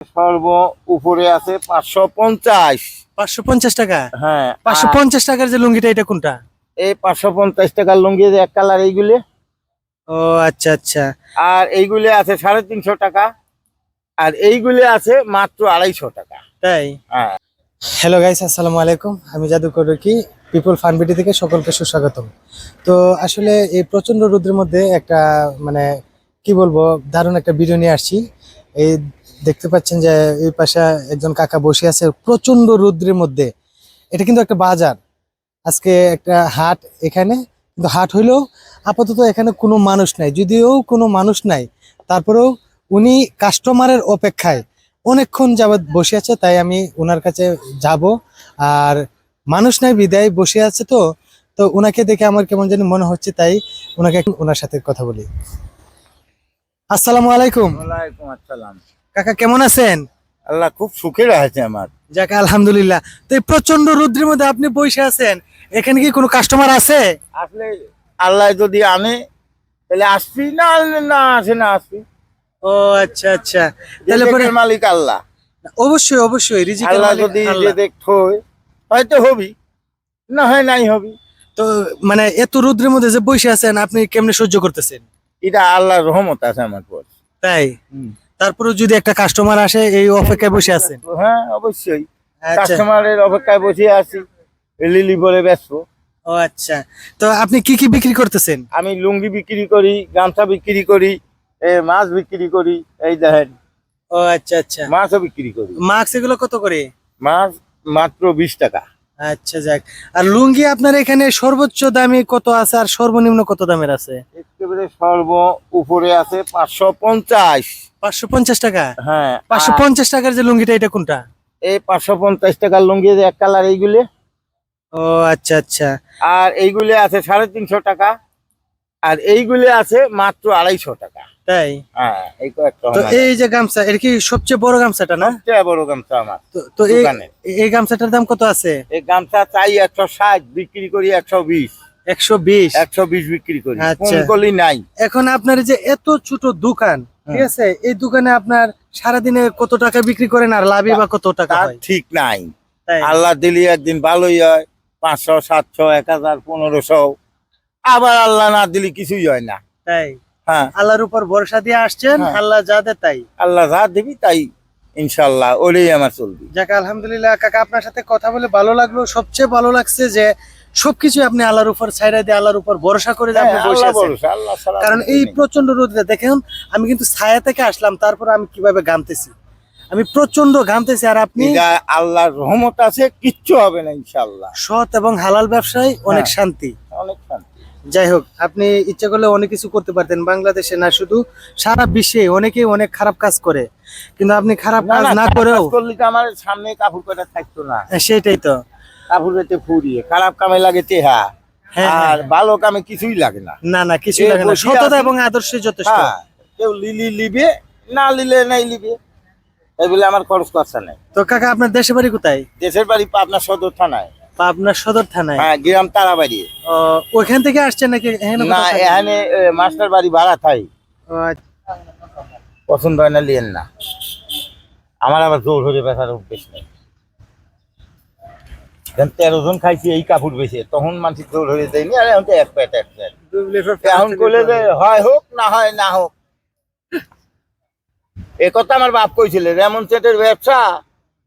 সর্ব উপরে আছে পাঁচশো পঞ্চাশ। পাঁচশো পঞ্চাশ টাকা? হ্যাঁ পাঁচশো পঞ্চাশ টাকার যে লুঙ্গিটা এটা কোনটা? এই পাঁচশো পঞ্চাশ টাকার লুঙ্গি যে এক কালার এইগুলি। ও আচ্ছা আচ্ছা। আর এইগুলি আছে সাড়ে তিনশো টাকা। আর এইগুলি আছে মাত্র আড়াইশো টাকা। তাই? হ্যাঁ। হ্যালো গাইস আসসালামু আলাইকুম। আমি জাদুকর কি পিপল ফানবিটি থেকে সকলকে সুস্বাগতম। তো আসলে এই প্রচণ্ড রোদের মধ্যে একটা মানে কি বলব দারুণ একটা ভিডিও নিয়ে আসছি। এই দেখতে পাচ্ছেন যে এই পাশে একজন কাকা বসে আছে প্রচণ্ড রৌদ্রের মধ্যে। এটা কিন্তু একটা বাজার। আজকে একটা হাট এখানে, কিন্তু হাট হইলেও আপাতত এখানে কোনো মানুষ নাই। যদিও কোনো মানুষ নাই, তারপরেও উনি কাস্টমারের অপেক্ষায় অনেকক্ষণ যাবৎ বসে আছে, তাই আমি ওনার কাছে যাব। আর মানুষ নাই, বিদায় বসে আছে তো তো ওনাকে দেখে আমার কেমন জানি মনে হচ্ছে, তাই ওনাকে ওনার সাথে কথা বলি। আসসালামু আলাইকুম। ওয়ালাইকুম আসসালাম। কাকা কেমন আছেন? আল্লাহ খুব সুখে আছে আমার। যাকে আলহামদুলিল্লাহ। তো এই প্রচণ্ড রুদ্রের মধ্যে আপনি বসে আছেন এখানে কি কোনো কাস্টমার আছে? আসলে আল্লাহ যদি আনে তাহলে আসবি না আনলে না আসে না আসবি ও আচ্ছা আচ্ছা। তাহলে পরে মালিক আল্লাহ। অবশ্যই অবশ্যই রিজিকের আল্লাহ যদি দেখতো হয়তো হবি না হয় নাই হবি। তো মানে এত রুদ্রের মধ্যে যে বসে আছেন আপনি কেমনে সহ্য করতেছেন? এটা আল্লাহর রহমত আছে আমার পর তাই? তারপরে যদি একটা কাস্টমার আসে এই অপেক্ষায় বসে আছেন হ্যাঁ অবশ্যই। আচ্ছা। কাস্টমারের অপেক্ষায় বসে আছি। লিলি বলে ব্যস্ত। ও আচ্ছা। তো আপনি কি কি বিক্রি করতেছেন? আমি লুঙ্গি বিক্রি করি গামছা বিক্রি করি মাছ বিক্রি করি এই দেখেন। ও আচ্ছা আচ্ছা। মাছও বিক্রি করি। মাছ এগুলো কত করে? মাছ মাত্র বিশ টাকা। আচ্ছা যাক। আর লুঙ্গি আপনার এখানে সর্বোচ্চ দামে কত আছে আর সর্বনিম্ন কত দামের আছে? একেবারে সর্ব উপরে আছে পাঁচশো পঞ্চাশ। পাঁচশো পঞ্চাশ টাকা? হ্যাঁ পাঁচশো পঞ্চাশ টাকার যে লুঙ্গিটা এটা কোনটা? এই পাঁচশো পঞ্চাশ টাকার লুঙ্গি এক কালার এইগুলি। ও আচ্ছা আচ্ছা। আর এইগুলি আছে সাড়ে তিনশো টাকা আর এইগুলি আছে মাত্র আড়াইশো টাকা। তাই? হ্যাঁ এই কয়েকটা তো এই যে গামছা এটা কি সবচেয়ে বড় গামছাটা না? সবচেয়ে বড় গামছা আমার তো এই এই গামছাটার দাম কত আছে? এই গামছা চাই একশো ষাট বিক্রি করি একশো বিশ। একশো বিশ? একশো বিশ বিক্রি করি আচ্ছা। নাই। এখন আপনার যে এত ছোট দোকান ঠিক আছে? এই দোকানে আপনার সারাদিনে কত টাকা বিক্রি করেন আর লাভে বা কত টাকা ঠিক নাই। আল্লাহ দিলি একদিন ভালোই হয় পাঁচশো সাতশো এক হাজার পনেরোশো। আবার আল্লাহ না দিলি কিছুই হয় না। তাই? হ্যাঁ। আল্লাহর উপর ভরসা দিয়ে আসছেন হ্যাঁ। আল্লাহ যা দে তাই। আল্লাহ যা দিবি তাই ইনশাল্লাহ ওরেই আমার চলবি। যাক আলহামদুলিল্লাহ কাকা আপনার সাথে কথা বলে ভালো লাগল। সবচেয়ে ভালো লাগছে যে সবকিছু আপনি আল্লাহর উপর ছাইড়া দিয়ে আল্লাহর উপর ভরসা করে আপনি হ্যাঁ, বসে আছেন। কারণ এই প্রচণ্ড রোদে দেখেন আমি কিন্তু ছায়া থেকে আসলাম তারপর আমি কীভাবে গানতেছি আমি প্রচণ্ড ঘামতেছি আর আপনি আল্লাহর রহমত আছে কিচ্ছু হবে না ইনশাল্লাহ সৎ এবং হালাল ব্যবসায় অনেক হ্যাঁ। শান্তি। অনেক শান্তি। যাই হোক আপনি ইচ্ছা করলে অনেক কিছু করতে পারতেন বাংলাদেশে না শুধু সারা বিশ্বে অনেকেই অনেক খারাপ কাজ করে। কিন্তু আপনি খারাপ কাজ না করেও করলে তো আমার সামনে কাপড় কটা থাকতো না। হ্যাঁ, সেটাই তো। কাপড় পেতে ফুরিয়ে খারাপ কামে লাগে তেহা হ্যাঁ, হ্যাঁ, আর ভালো কামে কিছুই লাগে না। না না কিছু লাগে না। সততা এবং আদর্শে যথেষ্ট। হ্যাঁ কেউ লিলি লিবে না লিলে নাই লিবে এই বলে আমার খরচ খরচা নেই। তো কাকা আপনার দেশের বাড়ি কোথায়? দেশের বাড়ি পাবনা সদর থানায়। আপনার সদর থানায়? হ্যাঁ গ্রাম তারাবাড়ি। ও, ওইখান থেকে আসছেন নাকি এখানে না এখানে মাস্টার বাড়ি ভাড়া থাই আচ্ছা। পছন্দ হয় না লিয়েন না। আমার আবার জোর হয়ে বেচার অভ্যেস নেই। এখন তেরো জন খাইছি এই কাপড় বেছে। তখন মানুষ জোর হয়ে দেয়নি আর এখন তো এক প্যাট এক প্যাট এখন করলে যে হয় হোক না হয় না হোক। এ কথা আমার বাপ কইছিল রেমন সেটের ব্যবসা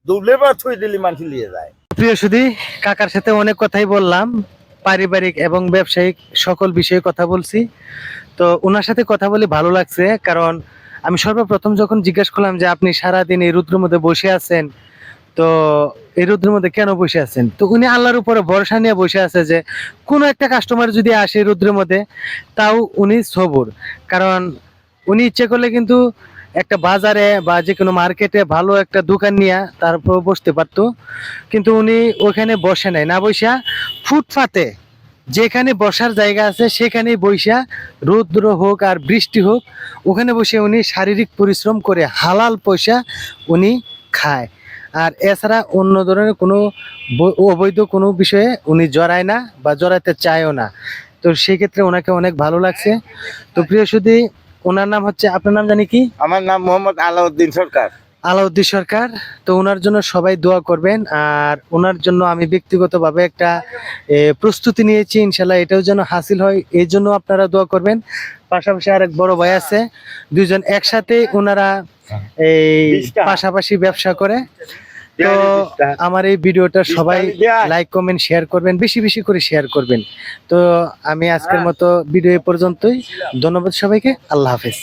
দুবলে বা থুই দিলি মানুষ নিয়ে যায়। প্রিয় সুধী কাকার সাথে অনেক কথাই বললাম পারিবারিক এবং ব্যবসায়িক সকল বিষয়ে কথা বলছি। তো ওনার সাথে কথা বলে ভালো লাগছে কারণ আমি সর্বপ্রথম যখন জিজ্ঞেস করলাম যে আপনি সারাদিন এই রুদ্রের মধ্যে বসে আছেন? তো এই রুদ্রের মধ্যে কেন বসে আছেন? তো উনি আল্লাহর উপরে ভরসা নিয়ে বসে আছে যে, কোনো একটা কাস্টমার যদি আসে রুদ্রের মধ্যে, তাও উনি সবুর। কারণ উনি ইচ্ছে করলে কিন্তু একটা বাজারে বা যে কোনো মার্কেটে ভালো একটা দোকান নিয়ে তারপর বসতে পারতো। কিন্তু উনি ওখানে বসে নাই। না বসা ফুটপাতে যেখানে বসার জায়গা আছে সেখানেই বৈশা রৌদ্র হোক আর বৃষ্টি হোক, ওখানে বসে উনি শারীরিক পরিশ্রম করে হালাল পয়সা উনি খায়। আর এছাড়া অন্য ধরনের কোনো অবৈধ কোনো বিষয়ে উনি জড়ায় না বা জড়াইতে চায়ও না। তো সেক্ষেত্রে ওনাকে অনেক ভালো লাগছে। তো প্রিয় সুদী ওনার নাম হচ্ছে আপনার নাম জানি কি? আমার নাম মোহাম্মদ আলাউদ্দিন সরকার। আলাউদ্দিন সরকার। তো ওনার জন্য সবাই দোয়া করবেন। আর ওনার জন্য আমি ব্যক্তিগতভাবে একটা প্রস্তুতি নিয়েছি ইনশাল্লাহ এটাও যেন হাসিল হয় এই জন্য আপনারা দোয়া করবেন। পাশাপাশি আরেক বড় ভাই আছে দুইজন একসাথে ওনারা এই পাশাপাশি ব্যবসা করে। তো আমার এই ভিডিওটা সবাই লাইক কমেন্ট শেয়ার করবেন বেশি বেশি করে শেয়ার করবেন। তো আমি আজকের মতো ভিডিও পর্যন্তই। ধন্যবাদ সবাইকে। আল্লাহ হাফেজ।